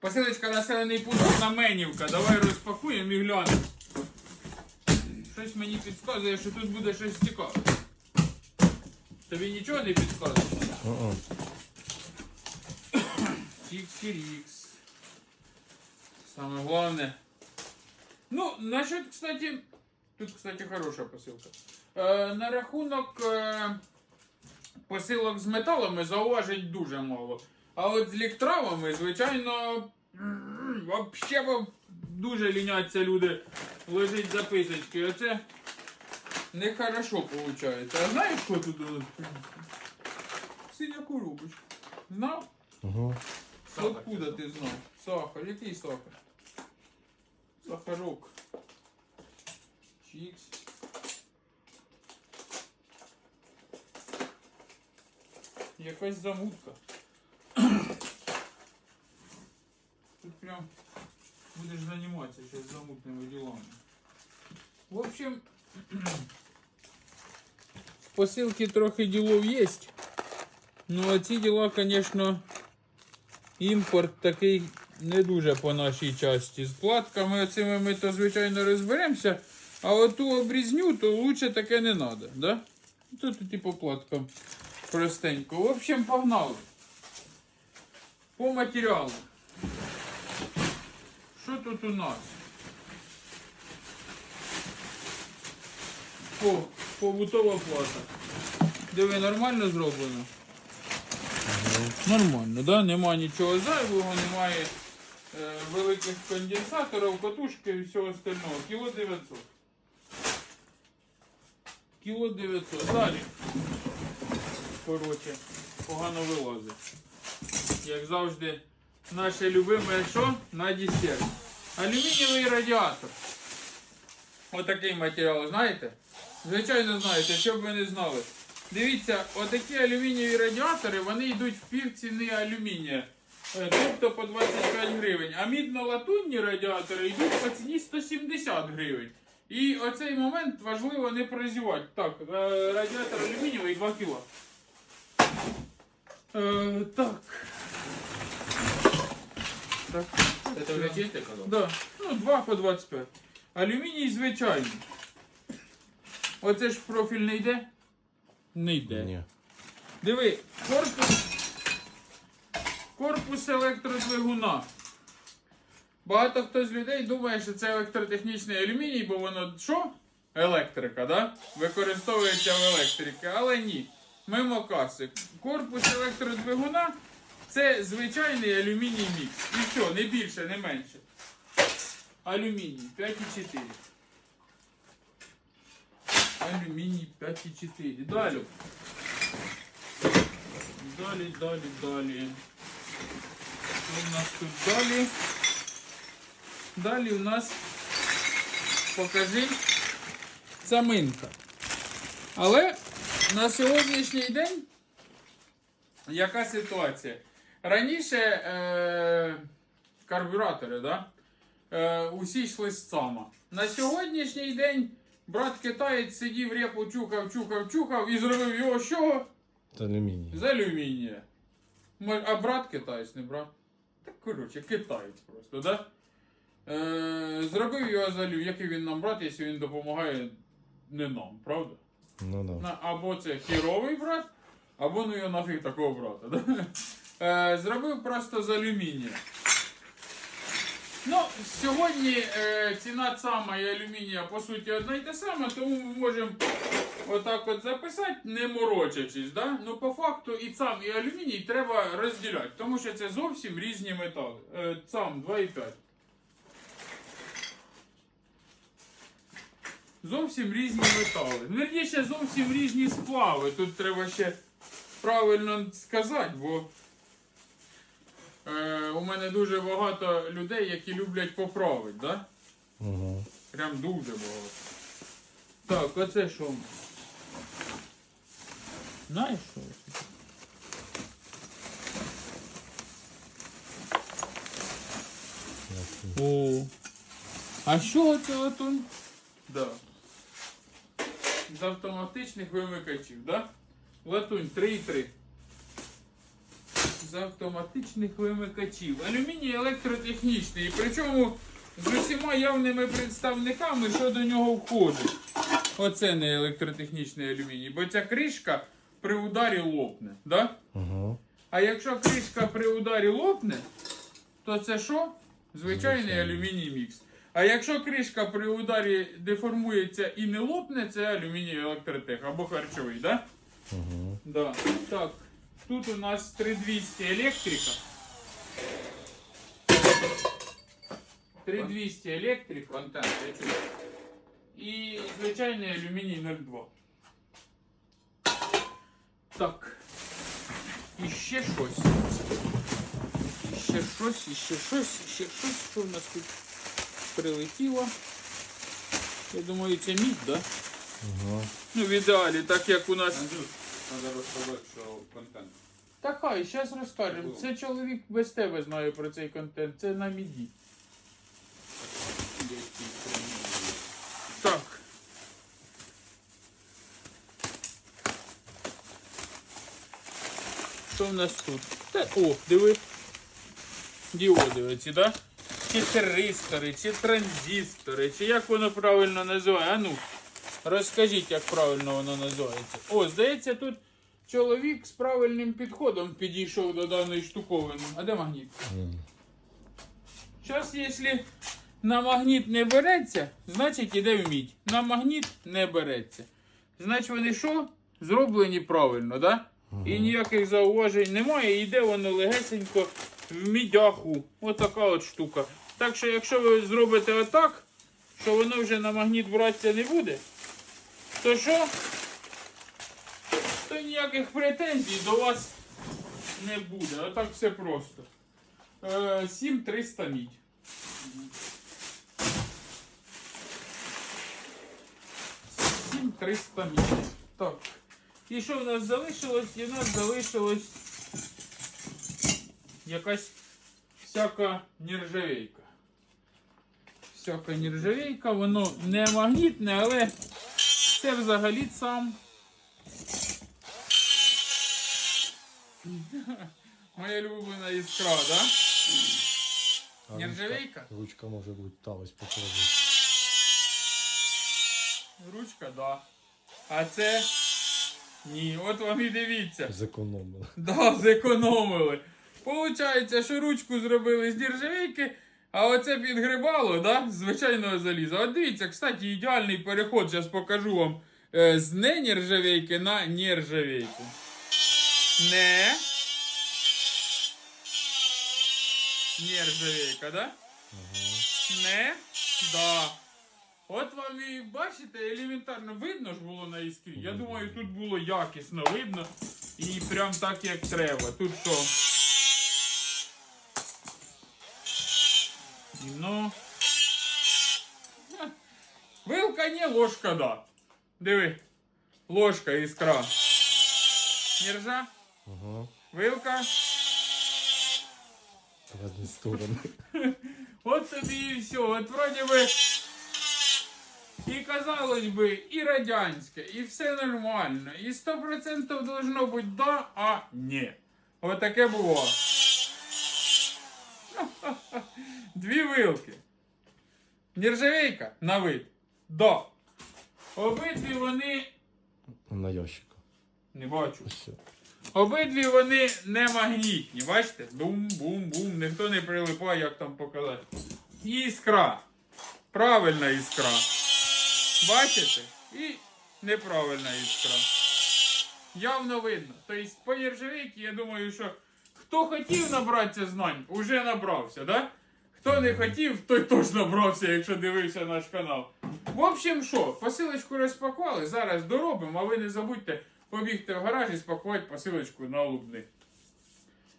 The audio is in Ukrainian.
Посилочка населений пункт Знаменівка. Давай розпакуємо і глянемо. Щось мені підказує, що тут буде щось цікаве. Тобі нічого не підказує? Мгм. Чикс-чирикс. Самое главное. Ну, насчет, кстати, тут, кстати, хорошая посилка. Е, на рахунок е, посилок з металами зауважень дуже мало. А от з ліктравами, звичайно, вообще дуже ліняться люди ложить записочки. Оце нехорошо виходить. А знаєш, що тут? у нас? Синя коробочка. Знав? Мгм. Откуда ти знав? Сахар, який сахар? Сахарок. Чікс. Якась замутка. Тут прям будеш займатися зараз замутними ділами. В общем, посилки трохи ділов є. Ну а ці діла, звісно, імпорт такий не дуже по нашій часті. З платками оцими ми то звичайно розберемося, а оту обрізню, то лучше таке не треба. Да? Тут типу платкам простенько. В общем, погнали. По матеріалу. Що тут у нас? О, побутова плата. Диви, нормально зроблено? Нормально, да? Нема нічого зайвого, немає е, великих конденсаторів, катушки і всього остального. Кіло 900. Кіло 900. Далі. Коротше, погано вилазить. Як завжди, наше любиме що? На десерт. Алюмінієвий радіатор. Отакий матеріал, знаєте? Звичайно знаєте, що б ви не знали. Дивіться, отакі алюмінієві радіатори, вони йдуть в пів ціни алюмінія. Е, Тобто по 25 гривень. А мідно-латунні радіатори йдуть по ціні 170 гривень. І оцей момент важливо не прозівати. Так, е, радіатор алюмінієвий 2 кг. Е, так. Так. Это уже чистый казал? Да. Ну, 2 по 25. Алюміній звичайний. Оце ж профіль не йде? Не йде. Ні. Диви, корпус. Корпус електродвигуна. Багато хто з людей думає, що це електротехнічний алюміній, бо воно що? Електрика, да? Використовується в електриці, але ні. Мимо каси. Корпус електродвигуна це звичайний алюміній мікс. І все, не більше, не менше. Алюміній 5,4. Алюміній 5,4. Далі. Далі, далі, далі. Що у нас тут далі? Далі у нас покажи саминка. Але на сьогоднішній день яка ситуація? Раніше е, карбюратори, да? е, усі йшли з сама. На сьогоднішній день брат китаєць сидів репу, чухав, чухав, чухав і зробив його з чого? Це алюміній. З алюмінія. А брат китаєць, не брат? Так коротше, китаєць просто, да? Е, зробив його з алюмінія. Який він нам брат, якщо він допомагає не нам, правда? Ну да. Або це хіровий брат, або ну його нафіг такого брата. Да? Е, зробив просто з алюмінія. Ну, сьогодні е, ціна сама і алюмінія по суті одна й та сама, тому ми можемо отак от записати, не морочачись. Да? Ну, по факту і сам, і алюміній треба розділяти, тому що це зовсім різні метали. Е, сам 2,5. Зовсім різні метали. Вірніше, зовсім різні сплави. Тут треба ще правильно сказати, бо е, у мене дуже багато людей, які люблять поправити, да? Угу. Прям дуже багато. Так, оце що? Знаєш що? О. А що це от? Да. З автоматичних вимикачів, да? Латунь 3,3. З автоматичних вимикачів. Алюміній електротехнічний. Причому з усіма явними представниками, що до нього входить. Оце не електротехнічний алюміній, бо ця кришка при ударі лопне. Да? Угу. А якщо кришка при ударі лопне, то це що? Звичайний алюміній мікс. А якщо кришка при ударі деформується і не лопне, це алюміній електротех або харчовий, да? Угу. Да. Так, тут у нас 3200 електрика. 3200 електрика Контент, я чую. і звичайний алюміній 02. Так. І ще щось. І ще щось, і ще щось, і ще щось, що в нас тут прилетіло. Я думаю, це мідь, да? Угу. Ну, в ідеалі, так як у нас. Треба розказати, що контент. Та хай, зараз розкажемо. Це чоловік без тебе знає про цей контент. Це на міді. Так. Що в нас тут? Та, о, диви. Діоди оці, да? Чи тиристори, чи транзистори, чи як воно правильно називає? А ну, розкажіть, як правильно воно називається. О, здається, тут чоловік з правильним підходом підійшов до даної штуковини. А де магніт? Зараз, якщо на магніт не береться, значить іде в мідь. На магніт не береться. Значить вони що? Зроблені правильно, да? І ніяких зауважень немає, і йде воно легесенько в мідяху. Отака от штука. Так що, якщо ви зробите отак, що воно вже на магніт братися не буде, то що? То ніяких претензій до вас не буде. Отак все просто. Е, 7300 мідь. Сім 300 міль. Так. І що в нас залишилось? І в нас залишилось якась всяка нержавейка. Всяка нержавейка, воно не магнітне, але це взагалі сам. Моя улюблена іскра? Да? Нержавейка? Ручка може бути талось покладу. Ручка, да. А це. Ні, от вам і дивіться. Зекономили. Да, зекономили. Получається, що ручку зробили з нержавейки, а оце підгрибало, да, звичайного заліза. От дивіться, кстати, ідеальний переход, зараз покажу вам е, з ненержавійки на нержавейку. Не. Нержавейка, да? Не. Да. От вам і бачите, елементарно видно ж було на іскрі. Я думаю, тут було якісно видно. І прям так як треба. Тут що? Ну. Вилка не, ложка да. Диви. Ложка іскра. Нержа. Угу. Вилка. В одні сторони. От тобі і все. От вроді би. І казалось би, і радянське, і все нормально. І 100% должно бути да, а ні. От таке було. Дві вилки. Нержавейка на вид. Да. Обидві вони. На ящику. Не бачу. Ось. Обидві вони не магнітні. Бачите? Бум-бум-бум. Ніхто не прилипає, як там показати. Іскра. Правильна іскра. Бачите? І неправильна іскра. Явно видно. Тобто по нержавейці, я думаю, що хто хотів набратися знань, уже набрався, да? Хто не хотів, той теж набрався, якщо дивився наш канал. В общем, що, посилочку розпакували, зараз доробимо, а ви не забудьте побігти в гараж і спакувати посилочку на лубни.